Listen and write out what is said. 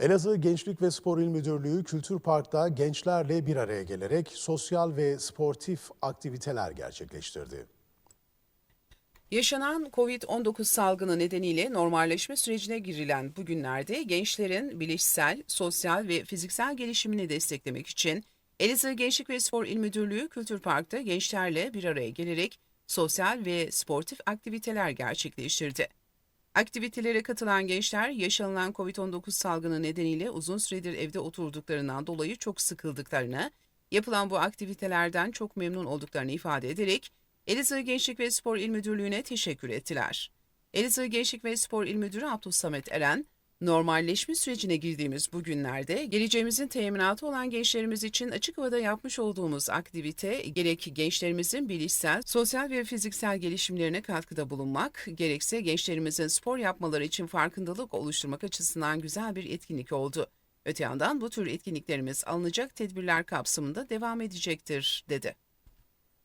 Elazığ Gençlik ve Spor İl Müdürlüğü Kültür Park'ta gençlerle bir araya gelerek sosyal ve sportif aktiviteler gerçekleştirdi. Yaşanan COVID-19 salgını nedeniyle normalleşme sürecine girilen bu günlerde gençlerin bilişsel, sosyal ve fiziksel gelişimini desteklemek için Elazığ Gençlik ve Spor İl Müdürlüğü Kültür Park'ta gençlerle bir araya gelerek sosyal ve sportif aktiviteler gerçekleştirdi. Aktivitelere katılan gençler yaşanılan COVID-19 salgını nedeniyle uzun süredir evde oturduklarından dolayı çok sıkıldıklarını, yapılan bu aktivitelerden çok memnun olduklarını ifade ederek Elazığ Gençlik ve Spor İl Müdürlüğü'ne teşekkür ettiler. Elazığ Gençlik ve Spor İl Müdürü Abdülsamet Eren, normalleşme sürecine girdiğimiz bu günlerde geleceğimizin teminatı olan gençlerimiz için açık havada yapmış olduğumuz aktivite gerek gençlerimizin bilişsel, sosyal ve fiziksel gelişimlerine katkıda bulunmak, gerekse gençlerimizin spor yapmaları için farkındalık oluşturmak açısından güzel bir etkinlik oldu. Öte yandan bu tür etkinliklerimiz alınacak tedbirler kapsamında devam edecektir, dedi.